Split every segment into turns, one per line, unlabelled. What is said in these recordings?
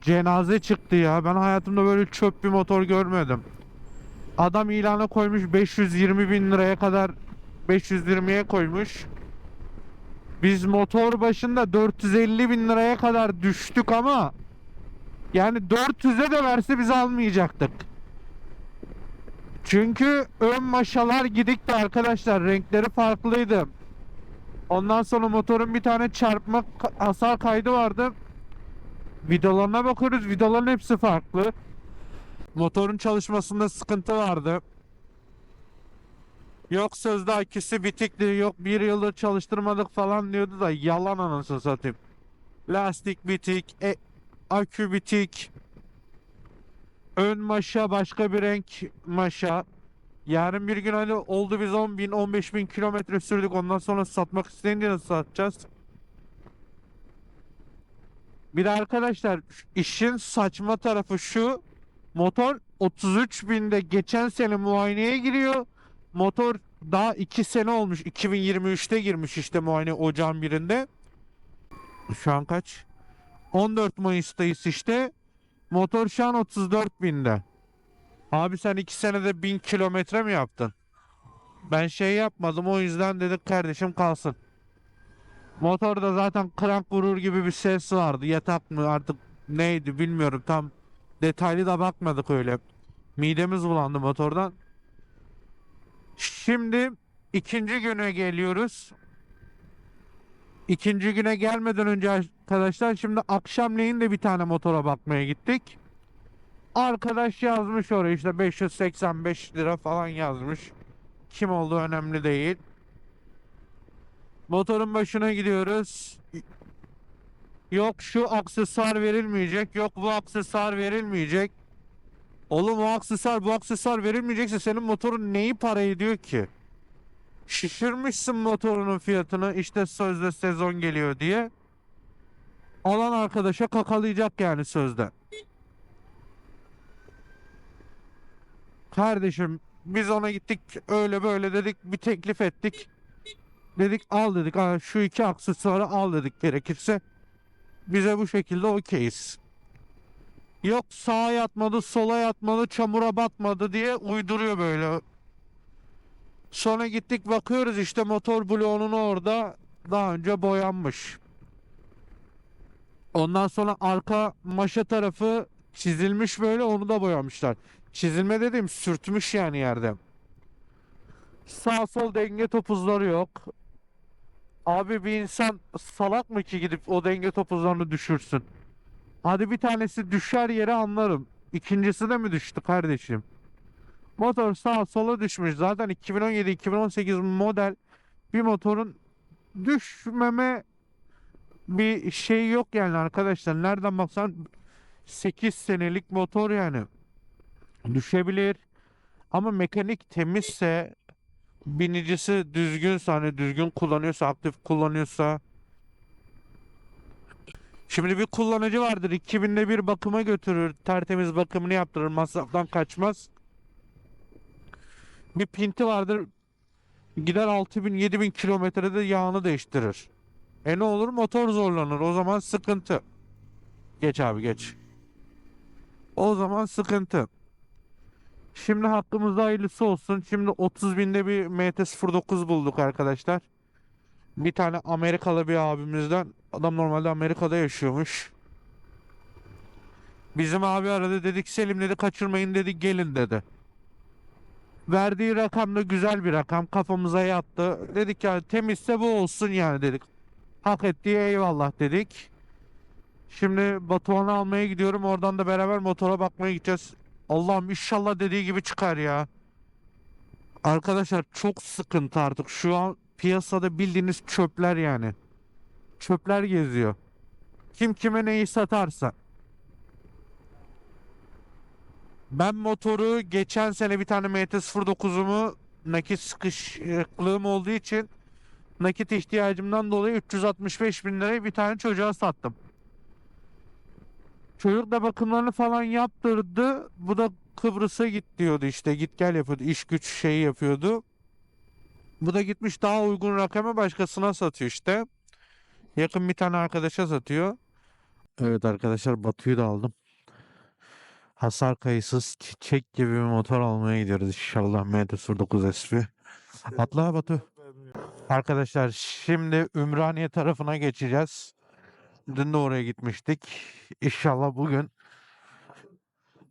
cenaze çıktı ya. Ben hayatımda böyle çöp bir motor görmedim. Adam ilana koymuş 520 bin liraya kadar 520'ye koymuş. Biz motor başında 450 bin liraya kadar düştük ama yani 400'e de verse biz almayacaktık. Çünkü ön maşalar gidikti arkadaşlar. Renkleri farklıydı. Ondan sonra motorun bir tane çarpma hasar kaydı vardı. Vidalarına bakıyoruz. Vidaların hepsi farklı. Motorun çalışmasında sıkıntı vardı. Yok sözde aküsü bitikti. Yok bir yıldır çalıştırmadık falan diyordu da yalan anasını satayım. Lastik bitik, e, akü bitik. Ön maşa başka bir renk maşa. Yarın bir gün hani oldu biz 10 bin 15 bin kilometre sürdük ondan sonra satmak isteyince satacağız? Bir de arkadaşlar işin saçma tarafı şu motor 33 binde geçen sene muayeneye giriyor. Motor daha 2 sene olmuş 2023'te girmiş işte muayene ocağın birinde. Şu an kaç? 14 Mayıs'tayız işte. Motor şu an 34 binde. Abi sen 2 senede 1000 kilometre mi yaptın? Ben şey yapmadım o yüzden dedik kardeşim kalsın. Motorda zaten krank vurur gibi bir ses vardı. Yatak mı artık neydi bilmiyorum tam detaylı da bakmadık öyle. Midemiz bulandı motordan. Şimdi ikinci güne geliyoruz. İkinci güne gelmeden önce arkadaşlar şimdi akşamleyin de bir tane motora bakmaya gittik. Arkadaş yazmış oraya işte 585 lira falan yazmış. Kim olduğu önemli değil. Motorun başına gidiyoruz. Yok şu aksesuar verilmeyecek. Yok bu aksesuar verilmeyecek. Oğlum o aksesuar bu aksesuar verilmeyecekse senin motorun neyi para ediyor ki? Şişirmişsin motorunun fiyatını işte sözde sezon geliyor diye. Alan arkadaşa kakalayacak yani sözde. Kardeşim biz ona gittik öyle böyle dedik bir teklif ettik. Dedik al dedik "Aa, şu iki aksesuarı al dedik gerekirse. Bize bu şekilde okeyiz. Yok sağa yatmadı sola yatmadı çamura batmadı diye uyduruyor böyle. Sonra gittik bakıyoruz işte motor bloğunun orada daha önce boyanmış. Ondan sonra arka maşa tarafı çizilmiş böyle onu da boyamışlar. Çizilme dediğim sürtmüş yani yerde. Sağ sol denge topuzları yok. Abi bir insan salak mı ki gidip o denge topuzlarını düşürsün? Hadi bir tanesi düşer yere anlarım. İkincisi de mi düştü kardeşim? Motor sağa sola düşmüş. Zaten 2017-2018 model bir motorun düşmeme bir şey yok yani arkadaşlar. Nereden baksan 8 senelik motor yani. Düşebilir. Ama mekanik temizse binicisi düzgünse hani düzgün kullanıyorsa aktif kullanıyorsa. Şimdi bir kullanıcı vardır 2000'de bir bakıma götürür tertemiz bakımını yaptırır masraftan kaçmaz. Bir pinti vardır gider 6000 7000 kilometrede yağını değiştirir. E ne olur? Motor zorlanır. O zaman sıkıntı. Geç abi geç. O zaman sıkıntı Şimdi hakkımızda hayırlısı olsun. Şimdi 30 binde bir MT-09 bulduk arkadaşlar. Bir tane Amerikalı bir abimizden. Adam normalde Amerika'da yaşıyormuş. Bizim abi aradı dedik Selim dedi kaçırmayın dedi gelin dedi. Verdiği rakam da güzel bir rakam kafamıza yattı. Dedik ya temizse bu olsun yani dedik. Hak ettiği eyvallah dedik. Şimdi Batuhan'ı almaya gidiyorum. Oradan da beraber motora bakmaya gideceğiz. Allah'ım inşallah dediği gibi çıkar ya. Arkadaşlar çok sıkıntı artık. Şu an piyasada bildiğiniz çöpler yani. Çöpler geziyor. Kim kime neyi satarsa. Ben motoru geçen sene bir tane MT-09'umu nakit sıkışıklığım olduğu için nakit ihtiyacımdan dolayı 365 bin liraya bir tane çocuğa sattım. Çocuk da bakımlarını falan yaptırdı. Bu da Kıbrıs'a git diyordu işte. Git gel yapıyordu. İş güç şeyi yapıyordu. Bu da gitmiş daha uygun rakama başkasına satıyor işte. Yakın bir tane arkadaşa satıyor. Evet arkadaşlar Batu'yu da aldım. Hasar kayıtsız çiçek gibi bir motor almaya gidiyoruz inşallah MT-09 SP. Atla Batu. Arkadaşlar şimdi Ümraniye tarafına geçeceğiz. Dün de oraya gitmiştik. İnşallah bugün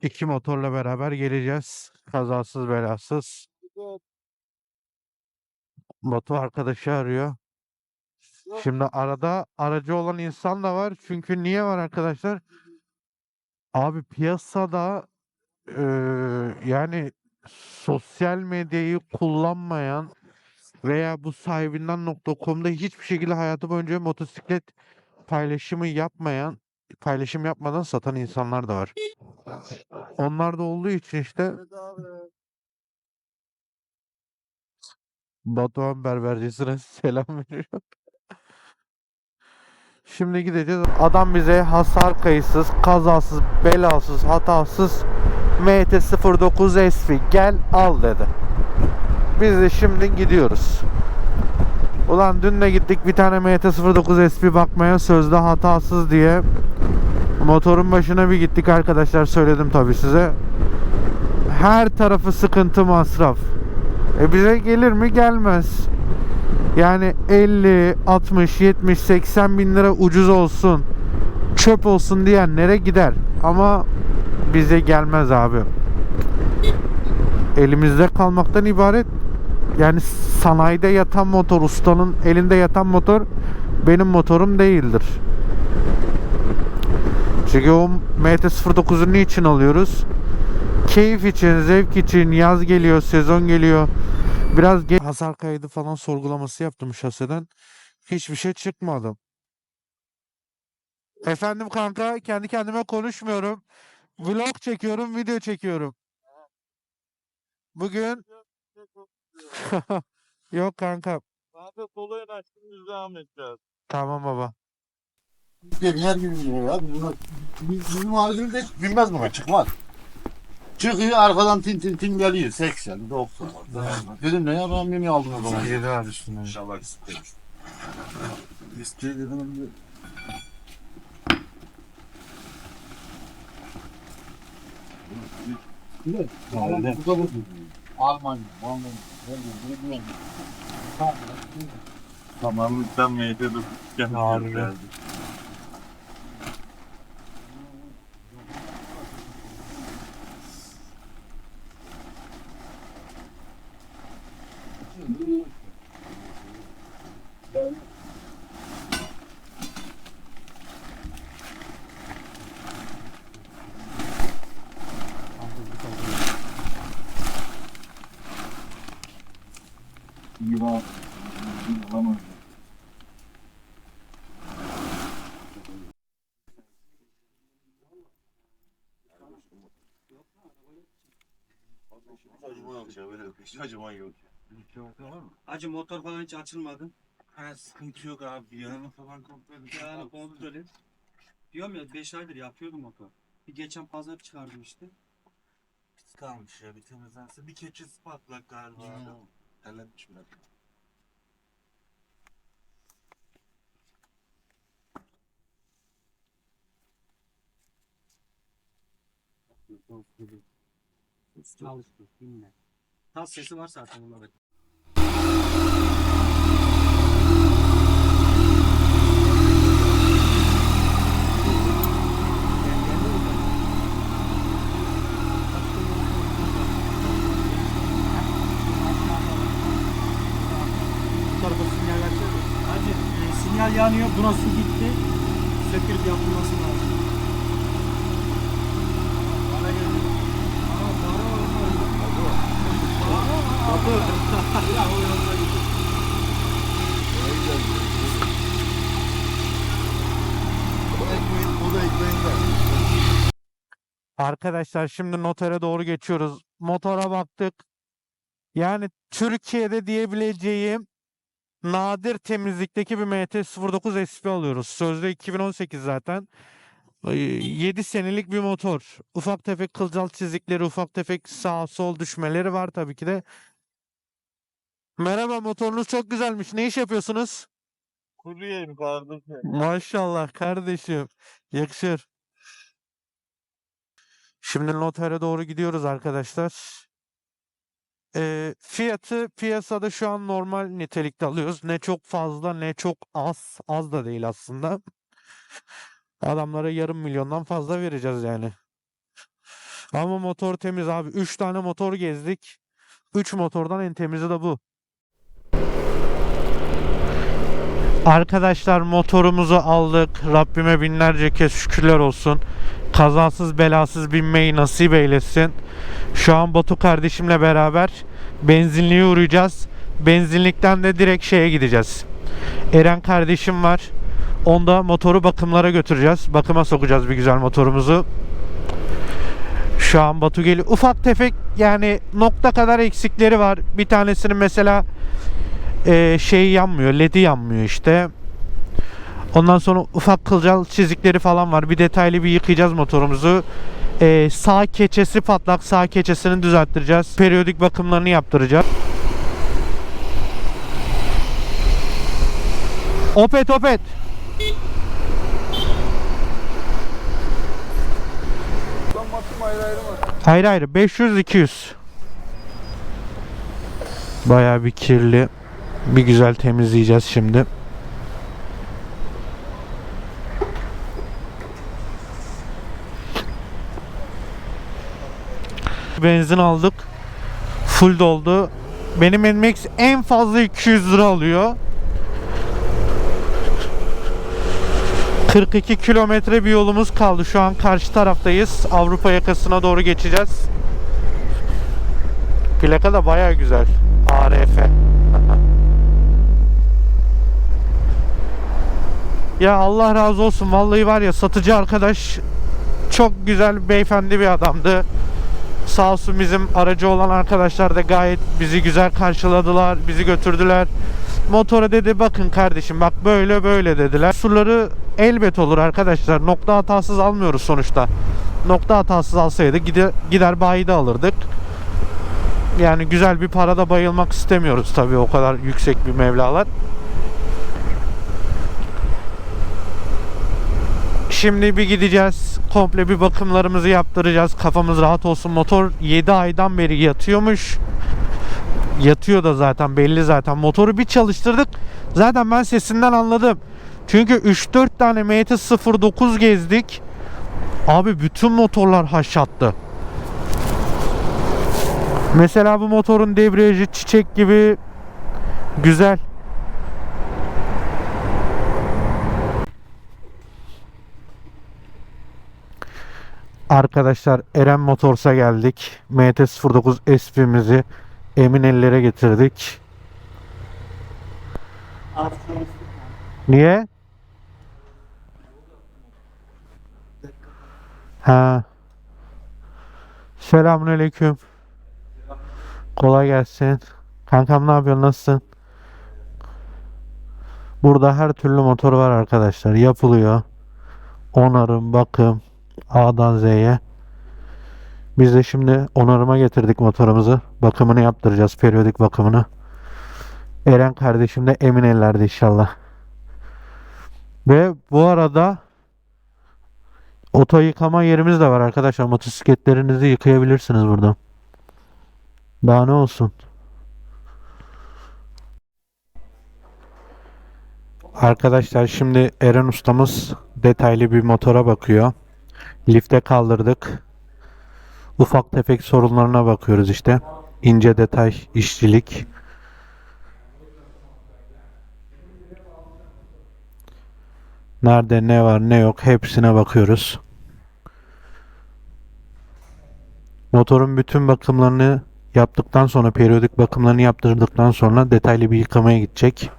iki motorla beraber geleceğiz. Kazasız belasız. Batu arkadaşı arıyor. Şimdi arada aracı olan insan da var. Çünkü niye var arkadaşlar? Abi piyasada eee, yani sosyal medyayı kullanmayan veya bu sahibinden.com'da hiçbir şekilde hayatı boyunca motosiklet paylaşımı yapmayan, paylaşım yapmadan satan insanlar da var. Onlar da olduğu için işte Batuhan berbercisine selam veriyor. Şimdi gideceğiz. Adam bize hasar kayıtsız, kazasız, belasız, hatasız MT-09 SV gel al dedi. Biz de şimdi gidiyoruz. Ulan dün de gittik bir tane MT-09 SP bakmaya sözde hatasız diye. Motorun başına bir gittik arkadaşlar söyledim tabi size. Her tarafı sıkıntı masraf. E bize gelir mi? Gelmez. Yani 50, 60, 70, 80 bin lira ucuz olsun, çöp olsun diyenlere gider. Ama bize gelmez abi. Elimizde kalmaktan ibaret. Yani sanayide yatan motor, ustanın elinde yatan motor benim motorum değildir. Çünkü o MT-09'u niçin alıyoruz? Keyif için, zevk için, yaz geliyor, sezon geliyor. Biraz ge- hasar kaydı falan sorgulaması yaptım şaseden. Hiçbir şey çıkmadı. Efendim kanka kendi kendime konuşmuyorum. Vlog çekiyorum, video çekiyorum. Bugün yok kanka.
Kanka sola yanaştım biz devam edeceğiz.
Tamam baba.
Dedi her gün biniyor ya. Bizim, bizim haricimde hiç binmez buna çıkmaz. Çıkıyor arkadan tin tin tin geliyor 80 90. Dedim ne ya ben beni aldım o zaman.
Yedi var üstüne.
İnşallah istemiş. İsteği dedim. Ne? Bu da bu. Almanya, Almanya. Almanya.
Tamam sen meyde dur. Gel
Harbi.
geldi.
Yılan. Yılan
Acıman yok ya böyle hiç acıman yok.
Acı motor falan hiç açılmadı.
Ha sıkıntı yok abi yanını falan kontrol edin.
Yani kontrol et. Diyorum ya 5 aydır yapıyordum motor. Bir geçen pazar çıkardım işte.
Pis kalmış ya bir temizlense. Bir keçesi patlak galiba.
Ya.
Halletmiş biraz.
Çalıştı. Dinle. Tas sesi var zaten bunlarda. Bu tarafa sinyal versene. Hacı e, sinyal yanıyor. Buna su gitti. Sökülüp yapılması lazım. Bana geldi. Aa, para var mı? Kapı. Ya o yolda gitti.
O da ekmeğinde.
Arkadaşlar şimdi notere doğru geçiyoruz. Motora baktık. Yani Türkiye'de diyebileceğim nadir temizlikteki bir MT-09 SP alıyoruz. Sözde 2018 zaten. 7 senelik bir motor. Ufak tefek kılcal çizikleri, ufak tefek sağ sol düşmeleri var tabii ki de. Merhaba motorunuz çok güzelmiş. Ne iş yapıyorsunuz?
Kuru yeğen kardeşim.
Maşallah kardeşim. Yakışır. Şimdi notere doğru gidiyoruz arkadaşlar. Ee, fiyatı piyasada şu an normal nitelikte alıyoruz. Ne çok fazla ne çok az. Az da değil aslında. Adamlara yarım milyondan fazla vereceğiz yani. Ama motor temiz abi. 3 tane motor gezdik. 3 motordan en temizi de bu. Arkadaşlar motorumuzu aldık. Rabbime binlerce kez şükürler olsun. Kazasız belasız binmeyi nasip eylesin. Şu an Batu kardeşimle beraber benzinliğe uğrayacağız. Benzinlikten de direkt şeye gideceğiz. Eren kardeşim var. Onda motoru bakımlara götüreceğiz. Bakıma sokacağız bir güzel motorumuzu. Şu an Batu geliyor. Ufak tefek yani nokta kadar eksikleri var. Bir tanesinin mesela e, şey yanmıyor, ledi yanmıyor işte. Ondan sonra ufak kılcal çizikleri falan var. Bir detaylı bir yıkayacağız motorumuzu. E, sağ keçesi patlak. Sağ keçesini düzelttireceğiz. Periyodik bakımlarını yaptıracağız. Opet opet.
Ayrı ayrı var.
Ayrı ayrı 500 200. Bayağı bir kirli. Bir güzel temizleyeceğiz şimdi. Benzin aldık. Full doldu. Benim Nmax en fazla 200 lira alıyor. 42 kilometre bir yolumuz kaldı. Şu an karşı taraftayız. Avrupa yakasına doğru geçeceğiz. Plaka da baya güzel. ARF. ya Allah razı olsun. Vallahi var ya satıcı arkadaş çok güzel beyefendi bir adamdı. Sağ olsun bizim aracı olan arkadaşlar da gayet bizi güzel karşıladılar. Bizi götürdüler. Motora dedi bakın kardeşim bak böyle böyle dediler. Surları elbet olur arkadaşlar. Nokta hatasız almıyoruz sonuçta. Nokta hatasız alsaydık gider, gider bayide alırdık. Yani güzel bir parada bayılmak istemiyoruz tabii o kadar yüksek bir mevlalar. Şimdi bir gideceğiz. Komple bir bakımlarımızı yaptıracağız. Kafamız rahat olsun. Motor 7 aydan beri yatıyormuş. Yatıyor da zaten belli zaten. Motoru bir çalıştırdık. Zaten ben sesinden anladım. Çünkü 3-4 tane MT-09 gezdik. Abi bütün motorlar haşattı. Mesela bu motorun debriyajı çiçek gibi güzel. Arkadaşlar Eren Motors'a geldik. MT-09 SP'mizi emin ellere getirdik. Niye? Ha. Selamünaleyküm. Kolay gelsin. Kankam ne yapıyorsun? Nasılsın? Burada her türlü motor var arkadaşlar. Yapılıyor. Onarım, bakım, A'dan Z'ye. Biz de şimdi onarıma getirdik motorumuzu. Bakımını yaptıracağız. Periyodik bakımını. Eren kardeşim de emin ellerde inşallah. Ve bu arada oto yıkama yerimiz de var arkadaşlar. Motosikletlerinizi yıkayabilirsiniz burada. Daha ne olsun? Arkadaşlar şimdi Eren ustamız detaylı bir motora bakıyor. Lifte kaldırdık. Ufak tefek sorunlarına bakıyoruz işte. İnce detay, işçilik. Nerede ne var ne yok hepsine bakıyoruz. Motorun bütün bakımlarını yaptıktan sonra periyodik bakımlarını yaptırdıktan sonra detaylı bir yıkamaya gidecek.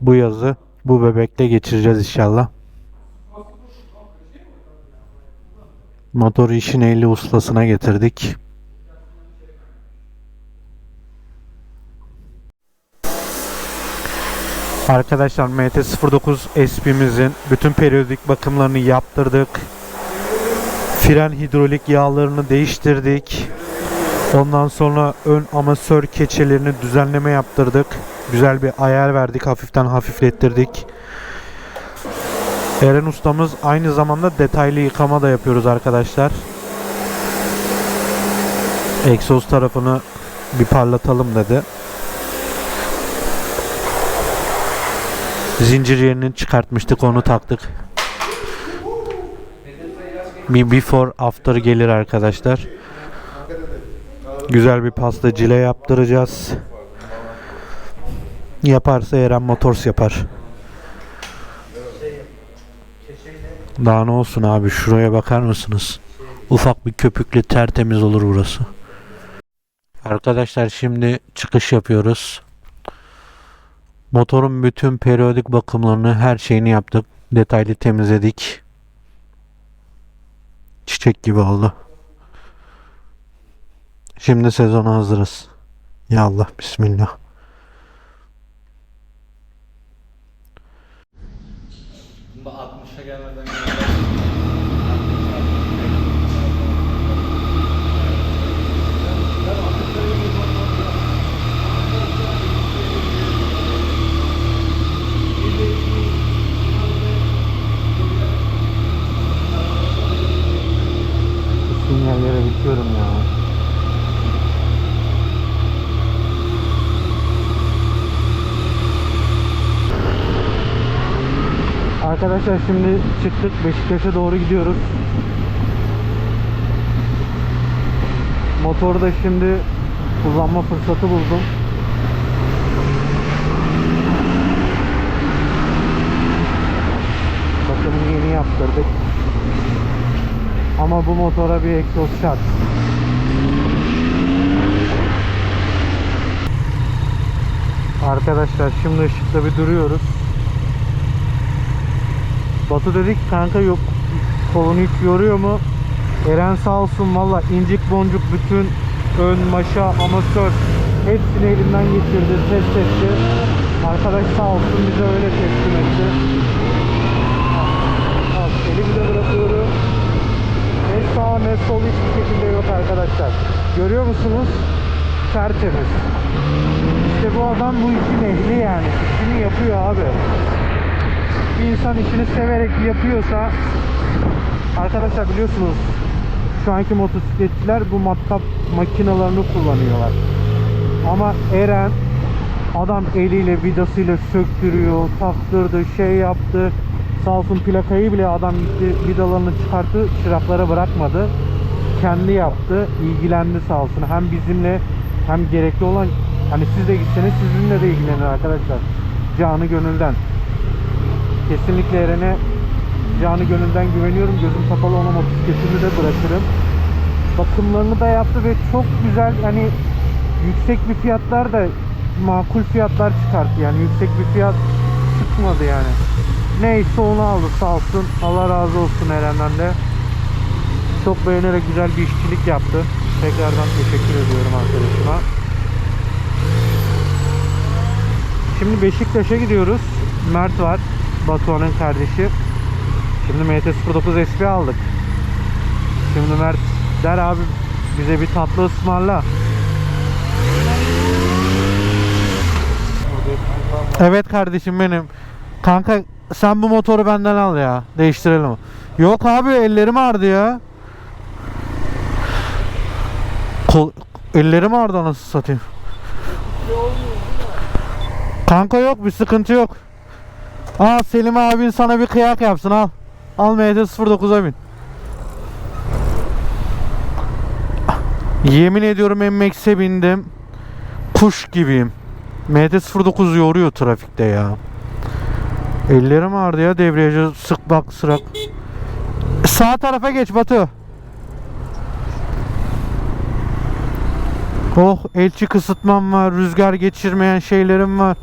Bu yazı bu bebekle geçireceğiz inşallah. Motoru işin ehli ustasına getirdik. Arkadaşlar MT-09 SP'mizin bütün periyodik bakımlarını yaptırdık. Fren hidrolik yağlarını değiştirdik. Ondan sonra ön amasör keçelerini düzenleme yaptırdık. Güzel bir ayar verdik. Hafiften hafiflettirdik. Eren ustamız aynı zamanda detaylı yıkama da yapıyoruz arkadaşlar. Egzoz tarafını bir parlatalım dedi. Zincir yerini çıkartmıştık onu taktık. Bir before after gelir arkadaşlar. Güzel bir pasta cile yaptıracağız. Yaparsa Eren Motors yapar. Daha ne olsun abi şuraya bakar mısınız? Ufak bir köpükle tertemiz olur burası. Arkadaşlar şimdi çıkış yapıyoruz. Motorun bütün periyodik bakımlarını her şeyini yaptık. Detaylı temizledik. Çiçek gibi oldu. Şimdi sezona hazırız. Ya Allah bismillah. Arkadaşlar şimdi çıktık Beşiktaş'a doğru gidiyoruz. Motoru da şimdi kullanma fırsatı buldum. Bakımını yeni yaptırdık. Ama bu motora bir egzoz şart. Arkadaşlar şimdi ışıkta bir duruyoruz. Batu dedik kanka yok kolunu hiç yoruyor mu? Eren sağ olsun valla incik boncuk bütün ön maşa amatör hepsini elinden geçirdi test etti. Arkadaş sağ olsun bize öyle teslim etti. Al, elimi de bırakıyorum. Ne sağ ne sol hiçbir şekilde yok arkadaşlar. Görüyor musunuz? Tertemiz. İşte bu adam bu işin ehli yani. İşini yapıyor abi. Bir insan işini severek yapıyorsa arkadaşlar biliyorsunuz şu anki motosikletçiler bu matkap makinalarını kullanıyorlar. Ama Eren adam eliyle vidasıyla söktürüyor, taktırdı, şey yaptı. Sağ olsun plakayı bile adam gitti vidalarını çıkarttı, çıraklara bırakmadı. Kendi yaptı, ilgilendi sağ olsun. Hem bizimle hem gerekli olan hani siz de gitseniz sizinle de ilgilenir arkadaşlar. Canı gönülden. Kesinlikle Eren'e canı gönülden güveniyorum. Gözüm kapalı ona motosikletimi de bırakırım. Bakımlarını da yaptı ve çok güzel hani yüksek bir fiyatlar da makul fiyatlar çıkarttı. Yani yüksek bir fiyat çıkmadı yani. Neyse onu aldı sağ olsun. Allah razı olsun Eren'den de. Çok beğenerek güzel bir işçilik yaptı. Tekrardan teşekkür ediyorum arkadaşıma. Şimdi Beşiktaş'a gidiyoruz. Mert var. Batuhan'ın kardeşi. Şimdi MT-09 SP aldık. Şimdi Mert der abi bize bir tatlı ısmarla. Evet kardeşim benim. Kanka sen bu motoru benden al ya. Değiştirelim. Yok abi ellerim ağrıdı ya. Kol, ellerim ağrıdı nasıl satayım. Kanka yok bir sıkıntı yok. Al Selim abin sana bir kıyak yapsın al. Al MT-09'a bin. Yemin ediyorum MX'e bindim. Kuş gibiyim. MT-09 yoruyor trafikte ya. Ellerim ağrıdı ya debriyajı sık bak sırak. Sağ tarafa geç Batu. Oh elçi kısıtmam var. Rüzgar geçirmeyen şeylerim var.